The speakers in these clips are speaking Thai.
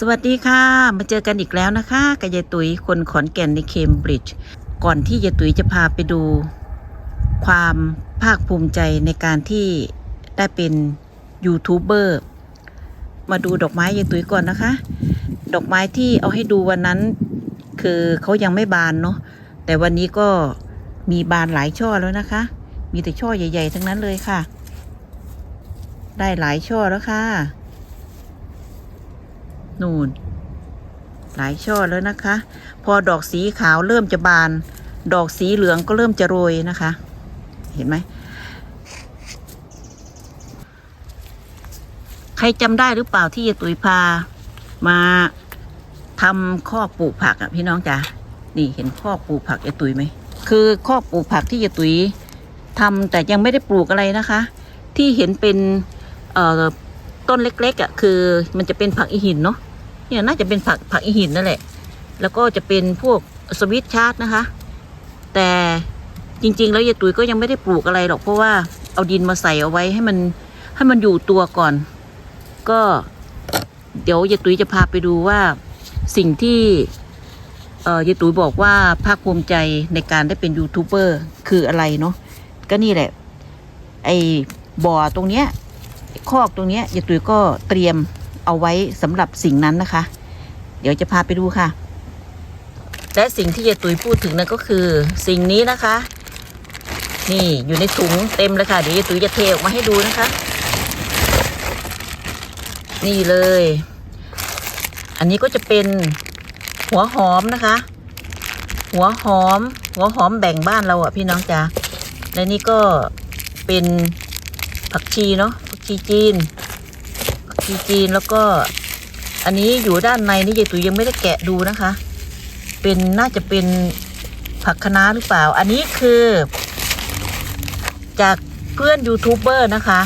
สวัสดีค่ะ มาเจอกันอีกแล้วนะคะกับยายตุ๋ยคนขอนแก่นในเคมบริดจ์ก่อนที่ยายตุ๋ยจะพาไปดู ความภาคภูมิใจในการที่ได้เป็นยูทูบเบอร์มาดูดอกไม้ยายตุ๋ยก่อนนะคะ ดอกไม้ที่เอาให้ดูวันนั้น คือเขายังไม่บานเนาะแต่วันนี้ก็มีบานหลายช่อแล้วนะคะ มีแต่ช่อใหญ่ ๆ ทั้งนั้นเลยค่ะ ได้หลายช่อแล้วค่ะ นูนหลายช่อแล้วนะคะ พอดอกสีขาวเริ่มจะบาน ดอกสีเหลืองก็เริ่มจะโรยนะคะ เห็นไหมใครจำได้หรือเปล่าที่ยายตุ๋ยพามาทำข้อปลูกผักอะพี่น้องจ๋านี่เห็นข้อปลูกผักยายตุ๋ยไหมคือข้อปลูกผักที่ยายตุ๋ยทำแต่ยังไม่ได้ปลูกอะไรนะคะ ที่เห็นเป็นต้นเล็กๆอะคือมันจะเป็นผักอีหินเนาะ เนี่ยน่าจะเป็นผักผักอีหินนั่นแหละ แล้วก็จะเป็นพวกสวิตชาร์ตนะคะ แต่จริง ๆ แล้วยายตุ๋ยก็ยังไม่ได้ปลูกอะไรหรอกเพราะว่าเอาดินมาใส่เอาไว้ให้มันให้มันอยู่ตัวก่อน ก็ เดี๋ยวยายตุ๋ยจะพาไปดูว่าสิ่งที่เออยายตุ๋ยบอกว่าภาคภูมิใจในการได้เป็นยูทูบเบอร์คืออะไรเนาะก็นี่แหละ ไอ้บ่อตรงเนี้ยคอกตรงเนี้ยยายตุ๋ยก็เตรียม เอาไว้สำหรับสิ่งนั้นนะคะ เดี๋ยวจะพาไปดูค่ะ และสิ่งที่ยายตุ๋ยพูดถึงนั่นก็คือ สิ่งนี้นะคะ นี่อยู่ในถุงเต็มเลยค่ะ เดี๋ยวยายตุ๋ยจะเทออกมาให้ดูนะคะ นี่เลย อันนี้ก็จะเป็นหัวหอมนะคะ หัวหอม หัวหอมแบ่งบ้านเราอะพี่น้องจ๋าและนี่ก็เป็นผักชีเนาะผักชีจีนีจีนแล้วก็ อันนี้อยู่ด้านในนี่ยายตุ๋ยยังไม่ได้แกะดูนะคะ เป็นน่าจะเป็นผักคะน้าหรือเปล่า อันนี้คือ จากเพื่อนยูทูบเบอร์นะคะ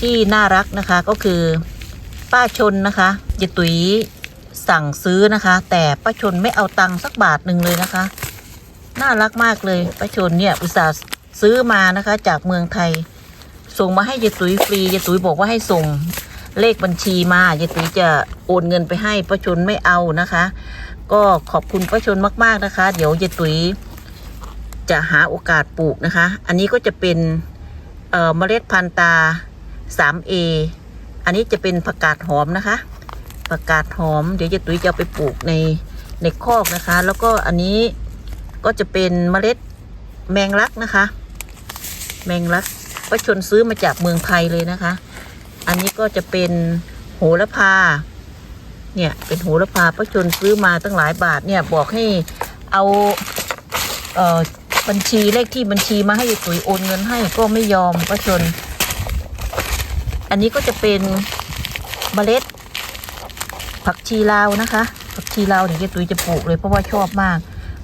ที่น่ารักนะคะก็คือป้าชนนะคะยายตุ๋ยสั่งซื้อนะคะ แต่ป้าชนไม่เอาตังค์สักบาทหนึ่งเลยนะคะ น่ารักมากเลยป้าชนเนี่ยอุตส่าห์ซื้อมานะคะ จากเมืองไทย ส่งมาให้ยายตุ๋ยฟรียายตุ๋ยบอกว่าให้ส่งเลขบัญชีมายายตุ๋ยจะโอนเงินไปให้ป้าชนไม่เอานะคะ ก็ขอบคุณป้าชนมากๆนะคะ เดี๋ยวยายตุ๋ยจะหาโอกาสปลูกนะคะ อันนี้ก็จะเป็นเอ่อเมล็ดพันตา 3A อันนี้จะเป็นผักกาดหอมนะคะผักกาดหอม เดี๋ยวจะตุ้ยจะไปปลูกในในคอกนะคะ แล้วก็อันนี้ก็จะเป็นเมล็ดแมงลักนะคะ แมงลัก ป้าชนซื้อมาจากเมืองไทยเลยนะคะ อันนี้ก็จะเป็นโหระพา เนี่ยเป็นโหระพาป้าชนซื้อมาตั้งหลายบาทเนี่ยบอกให้เอาเอ่อบัญชีเลขที่บัญชีมาให้ตุ๋ยโอนเงินให้ก็ไม่ยอมป้าชน อันนี้ก็จะเป็นเมล็ด ผักชีลาวนะคะ ผักชีลาวเนี่ยเจ๊ตุ้ยจะปลูกเลยเพราะว่าชอบมาก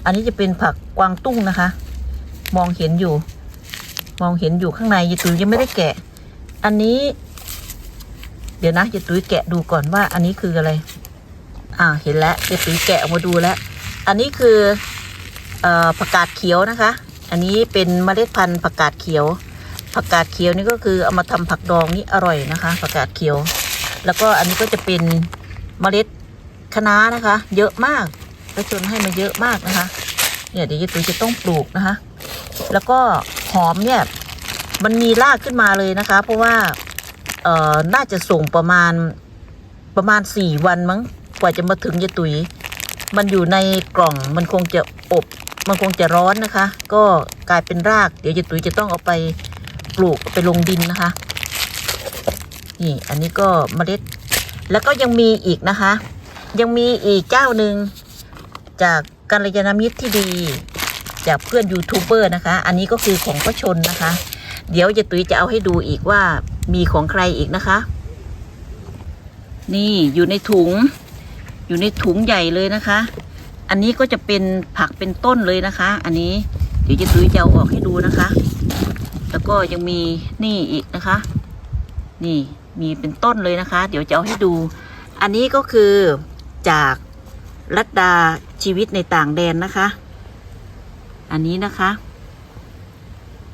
อันนี้จะเป็นผักกวางตุ้งนะคะ มองเห็นอยู่ มองเห็นอยู่ข้างในเจ๊ตุ้ยยังไม่ได้แกะ อันนี้ เดี๋ยวนะเจ๊ตุ้ยแกะดูก่อนว่า อันนี้คืออะไร อ่าเห็นแล้วเจ๊ตุ้ยแกะออกมาดูแล้ว อันนี้คือเอ่อผักกาดเขียวนะคะ อันนี้เป็นเมล็ดพันธุ์ผักกาดเขียว ผักกาดเขียวนี่ก็คือเอามาทำผักดองนี่อร่อยนะคะผักกาดเขียว แล้วก็อันนี้ก็จะเป็นเมล็ดคะน้านะคะ เยอะมากประชนให้มาเยอะมากนะคะ เนี่ยเดี๋ยวยายตุ้ยจะต้องปลูกนะคะ แล้วก็ หอมเนี่ย มันมีรากขึ้นมาเลยนะคะ เพราะว่า เอ่อ น่าจะส่งประมาณประมาณสี่วันมั้ง กว่าจะมาถึงยายตุ้ยมันอยู่ในกล่องมันคงจะอบ มันคงจะร้อนนะคะ ก็กลายเป็นราก เดี๋ยวยายตุ้ยจะต้องเอาไปปลูกไปลงดินนะคะ นี่ อันนี้ก็เมล็ด แล้วก็ยังมีอีกนะคะ ยังมีอีกเจ้าหนึ่งจากกัลยาณมิตรที่ดี จากเพื่อนยูทูบเบอร์นะคะ อันนี้ก็คือของพระชนนะคะ เดี๋ยวจะตุ้ยจะเอาให้ดูอีกว่ามีของใครอีกนะคะ นี่อยู่ในถุง อยู่ในถุงใหญ่เลยนะคะ อันนี้ก็จะเป็นผักเป็นต้นเลยนะคะ อันนี้เดี๋ยวจะตุ้ยจะเอาออกให้ดูนะคะ แล้วก็ยังมีนี่อีกนะคะ นี่มีเป็นต้นเลยนะคะ เดี๋ยวจะเอาให้ดู อันนี้ก็คือจากรัตดาชีวิตในต่างแดนนะคะ อันนี้นะคะ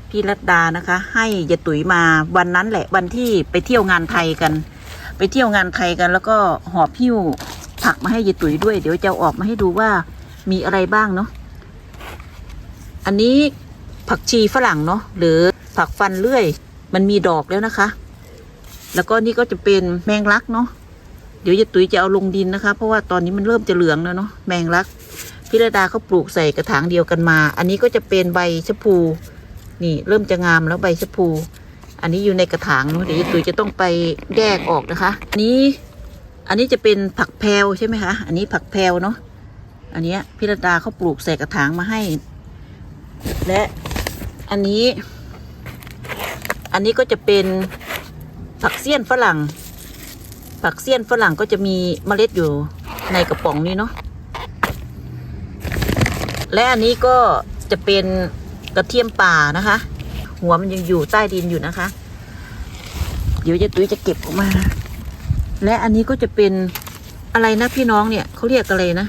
พี่รัตดานะคะ ให้ยาตุ๋ยมาวันนั้นแหละวันที่ไปเที่ยวงานไทยกัน ไปเที่ยวงานไทยกัน แล้วก็หอบพิ้วผักมาให้ยาตุ๋ยด้วยเดี๋ยวจะออกมาให้ดูว่ามีอะไรบ้างเนาะอันนี้ผักชีฝรั่งเนาะหรือผักฟันเลื่อย มันมีดอกแล้วนะคะ แล้วก็นี่ก็จะเป็นแมงลักเนาะเดี๋ยวยาตุ๋ยจะเอาลงดินนะคะ เพราะว่าตอนนี้มันเริ่มจะเหลืองแล้วเนาะแมงลัก พิรดาเขาปลูกใส่กระถางเดียวกันมา อันนี้ก็จะเป็นใบชะพูนี่เริ่มจะงามแล้วใบชะพู อันนี้อยู่ในกระถางเนาะเดี๋ยวตุ๋ยจะต้องไปแยกออกนะคะ อันนี้อันนี้จะเป็นผักแพรวใช่ไหมคะ อันนี้ผักแพรวเนาะอันนี้พิรดาเขาปลูกใส่กระถางมาให้ และอันนี้ อันนี้ก็จะเป็นผักเสี้ยนฝรั่ง ผักเสี้ยนฝรั่งก็จะมีเมล็ดอยู่ในกระป๋องนี้เนาะ และอันนี้ก็จะเป็นกระเทียมป่านะคะ หัวมันยังอยู่ใต้ดินอยู่นะคะ เดี๋ยวจะตุ้ยจะเก็บออกมา และอันนี้ก็จะเป็นอะไรนะพี่น้องเนี่ยเขาเรียกอะไรนะ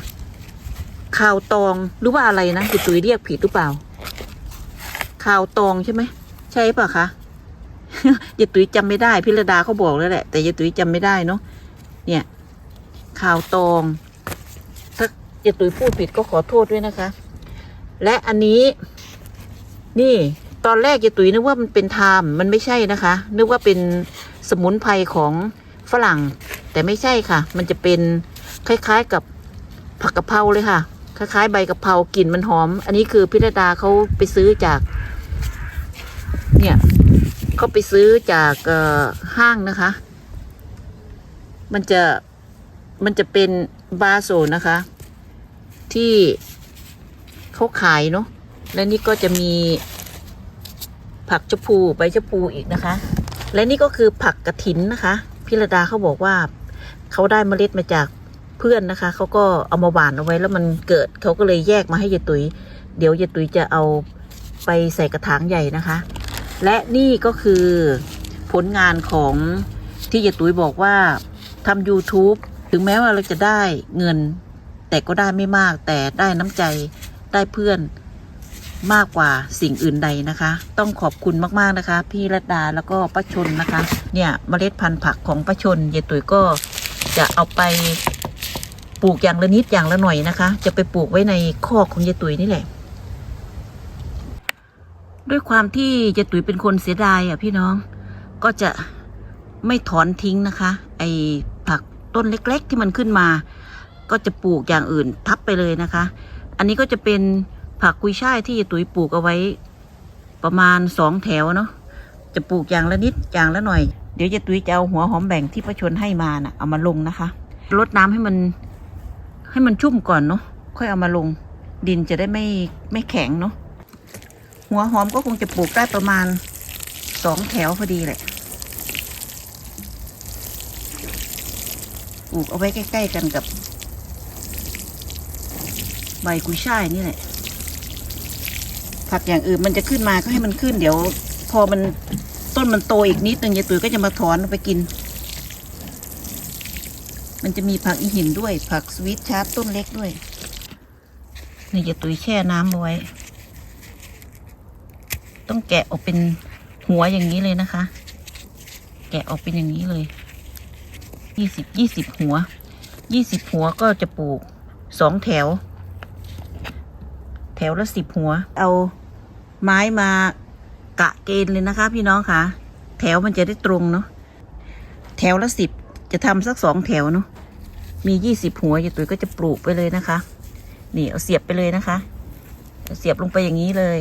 ข่าวตองหรือว่าอะไรนะจะตุ้ยเรียกผิดหรือเปล่าข่าวตองใช่ไหมใช่ปะคะยายตุ้ยจำไม่ได้พิรดาเขาบอกแล้วแหละ แต่ยายตุ้ยจำไม่ได้เนาะเนี่ยข่าวตองถ้ายายตุ้ยพูดผิดก็ขอโทษด้วยนะคะ และอันนี้ นี่ตอนแรกยายตุ๋ยนึกว่ามันเป็นไทม์มันไม่ใช่นะคะ นึกว่าเป็นสมุนไพรของฝรั่ง แต่ไม่ใช่ค่ะ มันจะเป็นคล้ายๆกับผักกะเพราเลยค่ะ คล้ายๆ ใบกะเพรากลิ่นมันหอม อันนี้คือพิรดาเขาไปซื้อจาก เนี่ยเขาไปซื้อจากห้างนะคะ มันจะมันจะเป็นบาโซนะคะ ที่ เขาขายเนาะและนี่ก็จะมีผักชะพูใบชะพูอีกนะคะ และนี่ก็คือผักกระถินนะคะพิรดาเขาบอกว่าเขาได้เมล็ดมาจากเพื่อนนะคะเขาก็เอามาหว่านเอาไว้แล้วมันเกิดเขาก็เลยแยกมาให้ยายตุยเดี๋ยวยายตุยจะเอาไปใส่กระถางใหญ่นะคะ และนี่ก็คือผลงานของที่ยายตุยบอกว่าทำ YouTube ถึงแม้ว่าเราจะได้เงิน แต่ก็ได้ไม่มากแต่ได้น้ำใจ ได้เพื่อนมากกว่าสิ่งอื่นใดนะคะ ต้องขอบคุณมากๆนะคะ พี่รัตดาแล้วก็ป้าชนนะคะ เนี่ยเมล็ดพันธุ์ผักของป้าชนยายตุ๋ยก็จะเอาไปปลูกอย่างละนิดอย่างละหน่อยนะคะ จะไปปลูกไว้ในคอกของยายตุ๋ยนี่แหละ ด้วยความที่ยายตุ๋ยเป็นคนเสียดายอะพี่น้องก็จะไม่ถอนทิ้งนะคะ ไอผักต้นเล็ก ๆ ที่มันขึ้นมา ก็จะปลูกอย่างอื่นทับไปเลยนะคะ อันนี้ก็จะเป็นผักกุยช่ายที่ตุ๋ยปลูกเอาไว้ ประมาณสองแถวเนาะจะปลูกอย่างละนิดอย่างละหน่อย เดี๋ยวยายตุ๋ยจะเอาหัวหอมแบ่งที่ประชนให้มาน่ะเอามาลงนะคะรดน้ำให้มัน ให้มันชุ่มก่อนเนาะค่อยเอามาลง ดินจะได้ไม่ไม่แข็งเนาะหัวหอมก็คงจะปลูกได้ประมาณสองแถวพอดีแหละปลูกเอาไว้ใกล้ ๆ กันกับ ใบกุยช่ายนี่แหละ ผักอย่างอื่นมันจะขึ้นมาก็ให้มันขึ้น เดี๋ยว พอมันต้นมันโตอีกนิดนึงยายตุ๋ยก็จะมาถอนไปกิน มันจะมีผักอีหินด้วย ผักสวิตชาร์ตต้นเล็กด้วย นี่ยายตุ๋ยแช่น้ำเอาไว้ ต้องแกะออกเป็นหัวอย่างนี้เลยนะคะ แกะออกเป็นอย่างนี้เลยยี่สิบยี่สิบหัวยี่สิบหัวก็จะปลูกสองแถว แถวละสิบหัว เอาไม้มากะเกณฑ์เลยนะคะ พี่น้องคะแถวมันจะได้ตรงเนาะแถวละสิบจะทำสักสองแถวเนาะมียี่สิบหัวยายตุ๋ยก็จะปลูกไปเลยนะคะ นี่เอาเสียบไปเลยนะคะเเสียบลงไปอย่างนี้เลย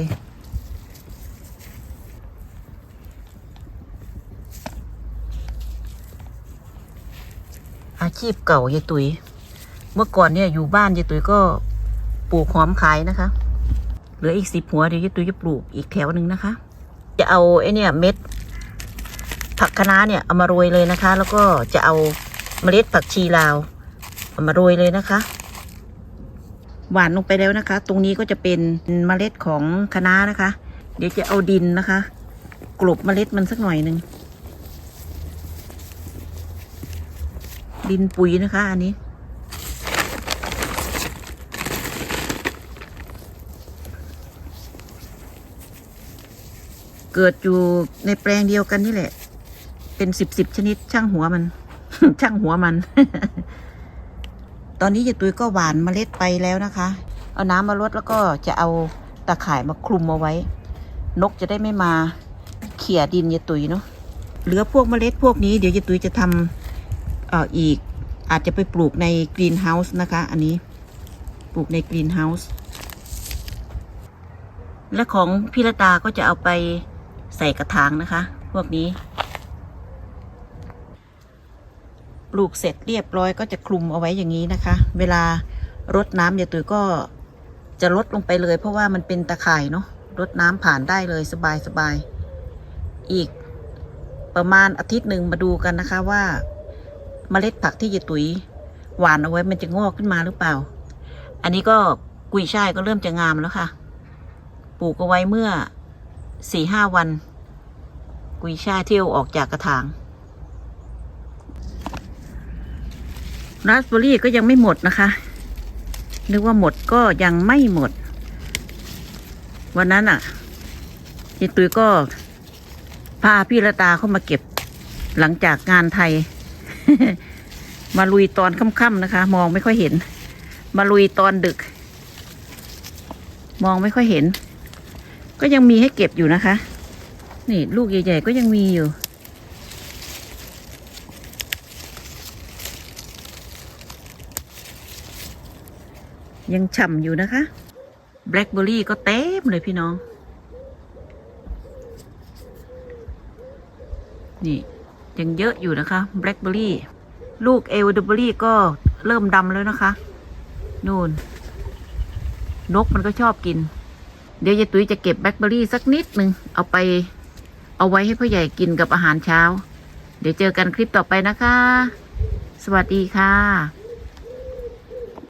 อาชีพเก่ายายตุ๋ย เมื่อก่อนเนี่ยอยู่บ้านยายตุ๋ยก็ปลูกหอมขายนะคะ เหลืออีกสิบหัวเดี๋ยวยายตุ๋ยจะปลูกอีกแถวหนึ่งนะคะ จะเอาไอ้เนี่ยเม็ดผักคะน้าเนี่ยเอามาโรยเลยนะคะ แล้วก็จะเอาเมล็ดผักชีลาวเอามาโรยเลยนะคะ หวานลงไปแล้วนะคะ ตรงนี้ก็จะเป็นเมล็ดของคะน้านะคะ เดี๋ยวจะเอาดินนะคะ กลบเมล็ดมันสักหน่อยหนึ่งดินปุ๋ยนะคะ อันนี้ เกิดอยู่ในแปลงเดียวกันนี่แหละ เป็นสิบสิบชนิด ช่างหัวมัน ช่างหัวมัน ตอนนี้ยายตุ้ยก็หวานเมล็ดไปแล้วนะคะ เอาน้ำมาลดแล้วก็จะเอาตะข่ายมาคลุมเอาไว้ นกจะได้ไม่มาเขี่ยดินยายตุ้ยเนาะเหลือพวกเมล็ดพวกนี้เดี๋ยวยายตุ้ยจะทำเอ่ออีกอาจจะไปปลูกในกรีนเฮาส์นะคะ อันนี้ปลูกในกรีนเฮาส์และของพี่ละตาก็จะเอาไป ใส่กระถางนะคะ พวกนี้ ปลูกเสร็จเรียบร้อยก็จะคลุมเอาไว้อย่างนี้นะคะ เวลารดน้ำยายตุ๋ยก็จะลดลงไปเลย เพราะว่ามันเป็นตะข่ายเนาะรดน้ำผ่านได้เลยสบายสบาย อีกประมาณอาทิตย์หนึ่งมาดูกันนะคะว่าเมล็ดผักที่ยายตุ๋ยหวานเอาไว้มันจะงอกขึ้นมาหรือเปล่า อันนี้ก็กุยช่ายก็เริ่มจะงามแล้วค่ะ ปลูกเอาไว้เมื่อ สี่ห้าวัน กุยช่ายเที่ยวออกจากกระถางราสเบอร์รี่ก็ยังไม่หมดนะคะ นึกว่าหมดก็ยังไม่หมด วันนั้นอะยายตุยก็พาพี่ละตาเข้ามาเก็บหลังจากงานไทย มาลุยตอนค่ำๆนะคะ มองไม่ค่อยเห็น มาลุยตอนดึก มองไม่ค่อยเห็น ก็ยังมีให้เก็บอยู่นะคะ นี่ลูกใหญ่ ๆ ก็ยังมีอยู่ ยังฉ่ำอยู่นะคะแบล็คเบอร์รี่ก็เต็มเลยพี่น้อง นี่ยังเยอะอยู่นะคะแบล็คเบอร์รี่ลูกเอลเดเบอร์รี่ก็เริ่มดำแล้วนะคะ นู่น นกมันก็ชอบกิน เดี๋ยวยายตุ้ยจะเก็บแบล็คเบอร์รี่สักนิดหนึ่งเอาไป เอาไว้ให้พ่อใหญ่กินกับอาหารเช้า เดี๋ยวเจอกันคลิปต่อไปนะคะ สวัสดีค่ะ